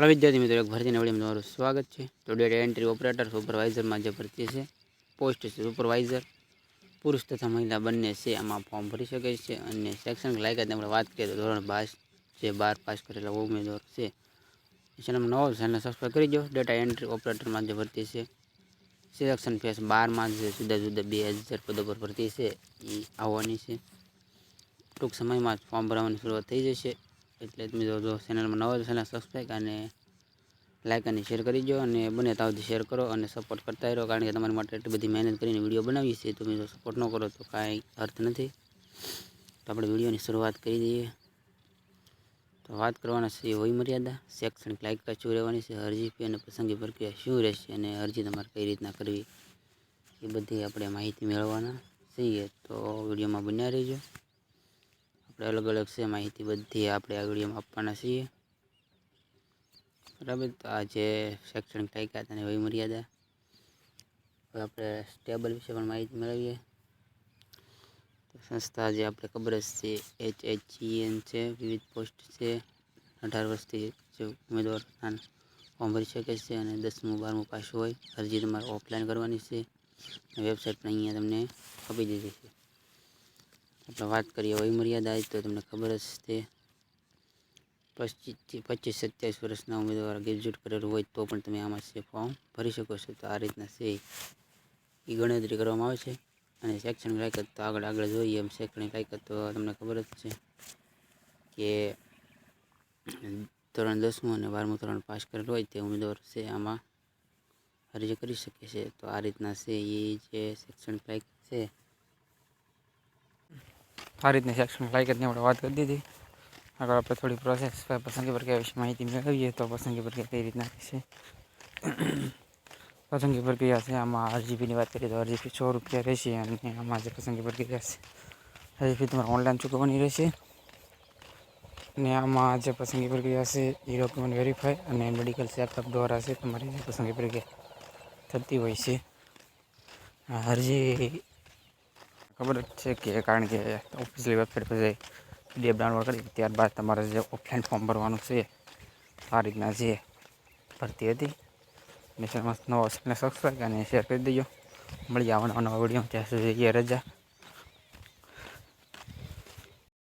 હાલો વિદ્યાર્થી મિત્રો, એક ભરતીના વડીમાં તમારું સ્વાગત છે. તો ડેટા એન્ટ્રી ઓપરેટર સુપરવાઇઝરમાં જે ભરતી છે પોસ્ટ સુપરવાઇઝર પુરુષ તથા મહિલા બંને છે, આમાં ફોર્મ ભરી શકે છે અને શૈક્ષણિક લાયકાત આપણે વાત કરીએ તો ધોરણ બાર જે બાર પાસ કરેલા ઉમેદવાર છે. ચેનલમાં નવો ચેનલ સબસ્ક્રાઈબ કરી દો. ડેટા એન્ટ્રી ઓપરેટરમાં જે ભરતી છે સિલેક્શન ફેસ બારમાં જે જુદા જુદા બે હજાર પદો પર ભરતી છે એ આવવાની છે. ટૂંક સમયમાં જ ફોર્મ ભરવાની શરૂઆત થઈ જશે. એટલે તમે જો જો ચેનલમાં નવો ચેનલ સબસ્ક્રાઈબ અને લાઈક અને શેર કરી દો અને બને ત્યાં સુધી શેર કરો અને સપોર્ટ કરતા રહો કારણ કે તમારી માટે એટલી બધી મહેનત કરીને વીડિયો બનાવીએ છીએ તમે જો સપોર્ટ ન કરો તો કાંઈ અર્થ નથી. તો આપણે વિડીયોની શરૂઆત કરી દઈએ. તો વાત કરવાના છે હોય મર્યાદા. શૈક્ષણિક લાયકાત શું રહેવાની છે? અરજી ફી અને પસંદગી પ્રક્રિયા શું રહેશે અને અરજી તમારે કઈ રીતના કરવી? એ બધી આપણે માહિતી મેળવવાના છીએ. તો વિડીયોમાં બન્યા રહીજો. આપણે અલગ અલગ છે, માહિતી બધી આપણે આ વિડીયોમાં આપવાના છીએ. બરાબર? તો આ જે શૈક્ષણિક લાયકાત અને વય મર્યાદા હવે આપણે સ્ટેબલ વિશે પણ માહિતી મેળવીએ. તો સંસ્થા જે આપણે ખબર જ છે એચ એચ એન છે, વિવિધ પોસ્ટ છે. અઢાર વર્ષથી જે ઉમેદવાર ફોર્મ ભરી શકે છે અને દસમું, બારમું પાસ હોય, અરજી તમારે ઓફલાઈન કરવાની છે. વેબસાઇટ પણ અહીંયા તમને આપી દીધી છે. આપણે વાત કરીએ વય મર્યાદા તો તમને ખબર જ છે પચીસથી પચીસ સત્યાવીસ વર્ષના ઉમેદવાર ગ્રેજ્યુએટ કરેલું હોય તો પણ તમે આમાં છે ફોર્મ ભરી શકો છો. તો આ રીતના છે એ. ગણતરી કરવામાં આવે છે અને શૈક્ષણિક લાયકાત તો આગળ આગળ જોઈએ એમ શૈક્ષણિક લાયકાત તો તમને ખબર જ છે કે ધોરણ દસમું અને બારમું ધોરણ પાસ કરેલું હોય તે ઉમેદવાર છે આમાં અરજી કરી શકે છે. તો આ રીતના છે એ જે શૈક્ષણિક લાયકાત છે આ રીતની સેક્શન લાઈક જ આપણે વાત કરી દીધી. આગળ આપણે થોડી પ્રોસેસ પસંદગી પ્રક્રિયા વિશે માહિતી મેળવીએ તો પસંદગી પ્રક્રિયા કઈ રીતના રહેશે પસંદગી પ્રક્રિયા છે? આમાં આરજીપીની વાત કરીએ તો આરજીબી સો રૂપિયા રહેશે અને આમાં જે પસંદગી પ્રક્રિયા છે? આરજીપી તમારે ઓનલાઈન ચૂકવવાની રહેશે. અને આમાં જે પસંદગી પ્રક્રિયા છે એ ડોક્યુમેન્ટ વેરીફાઈ અને મેડિકલ ચેકઅપ દ્વારા છે તમારી પસંદગી પ્રક્રિયા થતી હોય છે. અરજી ખબર જ છે કે કારણ કે ઓફિશિયલ વેબસાઇટ પર જઈ પીડીએફ ડાઉનલોડ કરી ત્યારબાદ તમારે જે ઓફલાઈન ફોર્મ ભરવાનું છે, આ રીતના જે ભરતી હતી. અને ચેનલમાં નવો સબસ્ક્રાઈબ અને શેર કરી દેજો. મળી આવવાના નવા વીડિયો ત્યાં સુધી રજા.